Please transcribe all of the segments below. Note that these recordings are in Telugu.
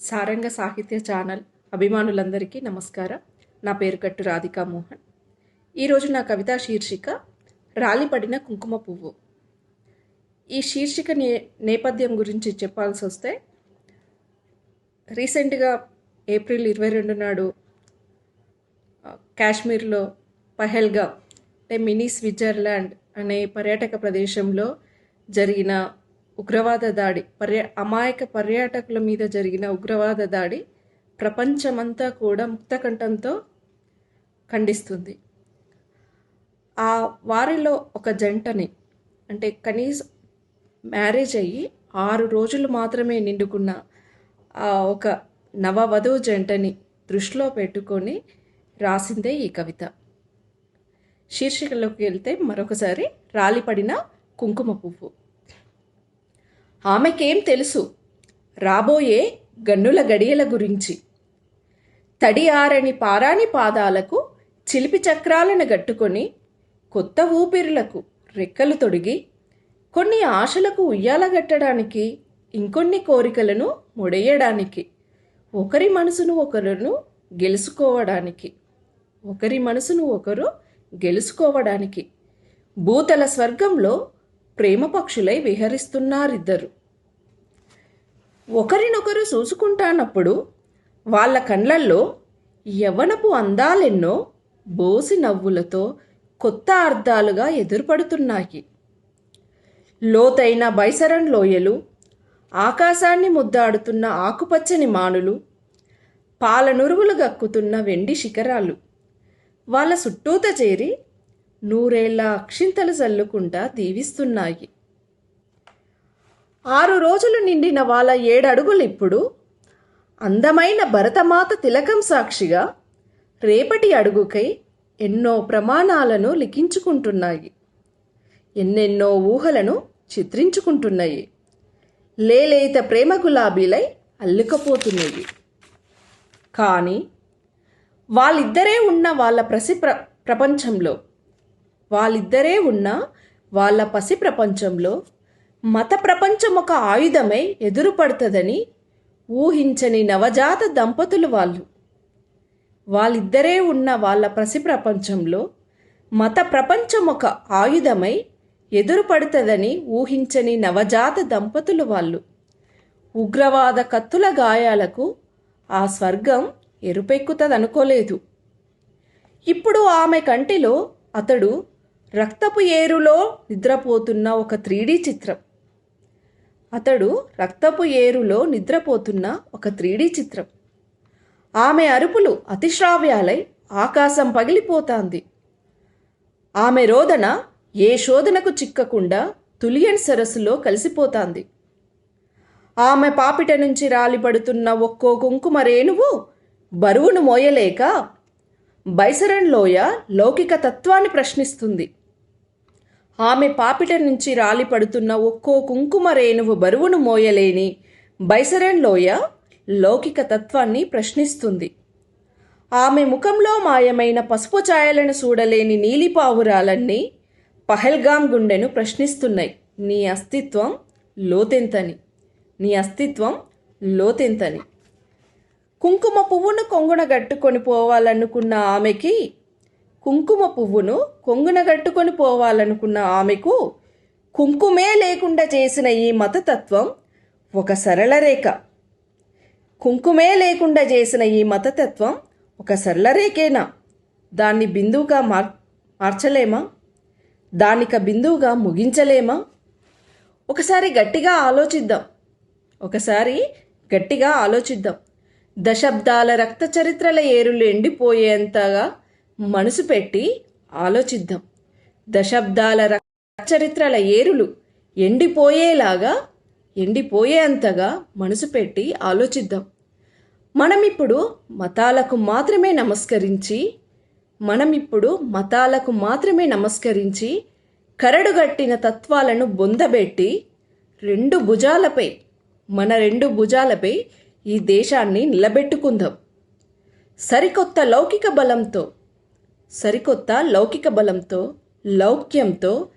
సారంగ సాహిత్య ఛానల్ అభిమానులందరికీ నమస్కారం. నా పేరు కట్టు రాధికా మోహన్. ఈరోజు నా కవితా శీర్షిక రాలిపడిన కుంకుమ పువ్వు. ఈ శీర్షిక నే నేపథ్యం గురించి చెప్పాల్సి వస్తే రీసెంట్గా ఏప్రిల్ ఇరవై రెండు నాడు కాశ్మీర్లో పహల్గా అంటే మినీ స్విట్జర్లాండ్ అనే పర్యాటక ప్రదేశంలో జరిగిన ఉగ్రవాద దాడి పర్య అమాయక పర్యాటకుల మీద జరిగిన ఉగ్రవాద దాడి ప్రపంచమంతా కూడా ముక్తకంఠంతో ఖండిస్తుంది. ఆ వారిలో ఒక జంటని అంటే కనీసం మ్యారేజ్ అయ్యి ఆరు రోజులు మాత్రమే నిండుకున్న ఆ ఒక నవవధువు జంటని దృష్టిలో పెట్టుకొని రాసిందే ఈ కవిత. శీర్షికలోకి వెళ్తే మరొకసారి రాలిపడిన కుంకుమ పువ్వు. ఆమెకేం తెలుసు? రాబోయే గన్నుల గడియల గురించి. తడి ఆరని పారాని పాదాలకు చిలిపి చక్రాలను గట్టుకొని కొత్త ఊపిరులకు రెక్కలు తొడిగి కొన్ని ఆశలకు ఉయ్యాలగట్టడానికి ఇంకొన్ని కోరికలను ముడేయడానికి ఒకరి మనసును ఒకరును గెలుచుకోవడానికి ఒకరి మనసును ఒకరు గెలుచుకోవడానికి భూతల స్వర్గంలో ప్రేమ పక్షులై విహరిస్తున్నారిద్దరు. ఒకరినొకరు చూసుకుంటానప్పుడు వాళ్ళ కండ్లల్లో యవ్వనపు అందాలెన్నో బోసి నవ్వులతో కొత్త అర్థాలుగా ఎదురుపడుతున్నాయి. లోతైన బైసరన్ లోయలు ఆకాశాన్ని ముద్దాడుతున్న ఆకుపచ్చని మానులు పాలనురువులు గక్కుతున్న వెండి శిఖరాలు వాళ్ళ చుట్టూత చేరి నూరేళ్ళ అక్షింతలు చల్లుకుంటా దీవిస్తున్నాయి. ఆరు రోజులు నిండిన వాళ్ళ ఏడడుగులు ఇప్పుడు అందమైన భరతమాత తిలకం సాక్షిగా రేపటి అడుగుకై ఎన్నో ప్రమాణాలను లిఖించుకుంటున్నాయి. ఎన్నెన్నో ఊహలను చిత్రించుకుంటున్నాయి. లేలేత ప్రేమ గులాబీలై అల్లుకపోతున్నాయి. కానీ వాళ్ళిద్దరే ఉన్న వాళ్ళ ప్రసి ప్ర ప్రపంచంలో వాళ్ళిద్దరే ఉన్న వాళ్ళ పసి ప్రపంచంలో మత ప్రపంచం ఒక ఆయుధమై ఎదురుపడుతుందని ఊహించని నవజాత దంపతులు వాళ్ళు. వాళ్ళిద్దరే ఉన్న వాళ్ళ పసి ప్రపంచంలో మత ప్రపంచం ఒక ఆయుధమై ఎదురుపడుతుందని ఊహించని నవజాత దంపతులు వాళ్ళు. ఉగ్రవాద కత్తుల గాయాలకు ఆ స్వర్గం ఎరుపెక్కుతదనుకోలేదు. ఇప్పుడు ఆమె కంటిలో అతడు రక్తపు ఏరులో నిద్రపోతున్న ఒక త్రీడీ చిత్రం. అతడు రక్తపు ఏరులో నిద్రపోతున్న ఒక త్రీడీ చిత్రం. ఆమె అరుపులు అతిశ్రావ్యాలై ఆకాశం పగిలిపోతాంది. ఆమె రోదన ఏ శోధనకు చిక్కకుండా తులియన్ సరస్సులో కలిసిపోతాంది. ఆమె పాపిట నుంచి రాలిపడుతున్న ఒక్కో కుంకుమ రేణువు బరువును మోయలేక బైసరన్ లోయ లౌకిక తత్వాన్ని ప్రశ్నిస్తుంది. ఆమె పాపిట నుంచి రాలిపడుతున్న ఒక్కో కుంకుమ రేణువు బరువును మోయలేని బైసరన్ లోయ లౌకిక తత్వాన్ని ప్రశ్నిస్తుంది. ఆమె ముఖంలో మాయమైన పసుపు ఛాయలను చూడలేని నీలిపావురాలన్నీ పహల్గాం గుండెను ప్రశ్నిస్తున్నాయి. నీ అస్తిత్వం లోతెంతని. నీ అస్తిత్వం లోతెంతని. కుంకుమ పువ్వును కొంగున గట్టుకొని పోవాలనుకున్న ఆమెకి కుంకుమ పువ్వును కొంగున గట్టుకొని పోవాలనుకున్న ఆమెకు కుంకుమే లేకుండా చేసిన ఈ మతతత్వం ఒక సరళ రేఖ కుంకుమే లేకుండా చేసిన ఈ మతతత్వం ఒక సరళ రేఖేనా దాన్ని బిందువుగా మార్ మార్చలేమా? దానిక బిందువుగా ముగించలేమా? ఒకసారి గట్టిగా ఆలోచిద్దాం. ఒకసారి గట్టిగా ఆలోచిద్దాం. దశాబ్దాల రక్త చరిత్రల ఏరులు ఎండిపోయేంతగా మనసు పెట్టి ఆలోచిద్దాం. దశాబ్దాల చరిత్రల ఏరులు ఎండిపోయేలాగా ఎండిపోయేంతగా మనసు పెట్టి ఆలోచిద్దాం. మనం ఇప్పుడు మతాలకు మాత్రమే నమస్కరించి మనం ఇప్పుడు మతాలకు మాత్రమే నమస్కరించి కరడుగట్టిన తత్వాలను బొందబెట్టి రెండు భుజాలపై మన రెండు భుజాలపై ఈ దేశాన్ని నిలబెట్టుకుందాం. సరికొత్త లౌకిక బలంతో సరికొత్త లౌకిక బలంతో లౌక్యంతో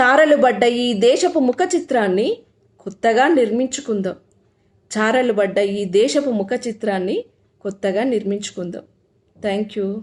చారలుబడ్డ ఈ దేశపు ముఖ చిత్రాన్ని కొత్తగా నిర్మించుకుందాం. చారలు పడ్డ ఈ దేశపు ముఖ చిత్రాన్ని కొత్తగా నిర్మించుకుందాం. Thank you.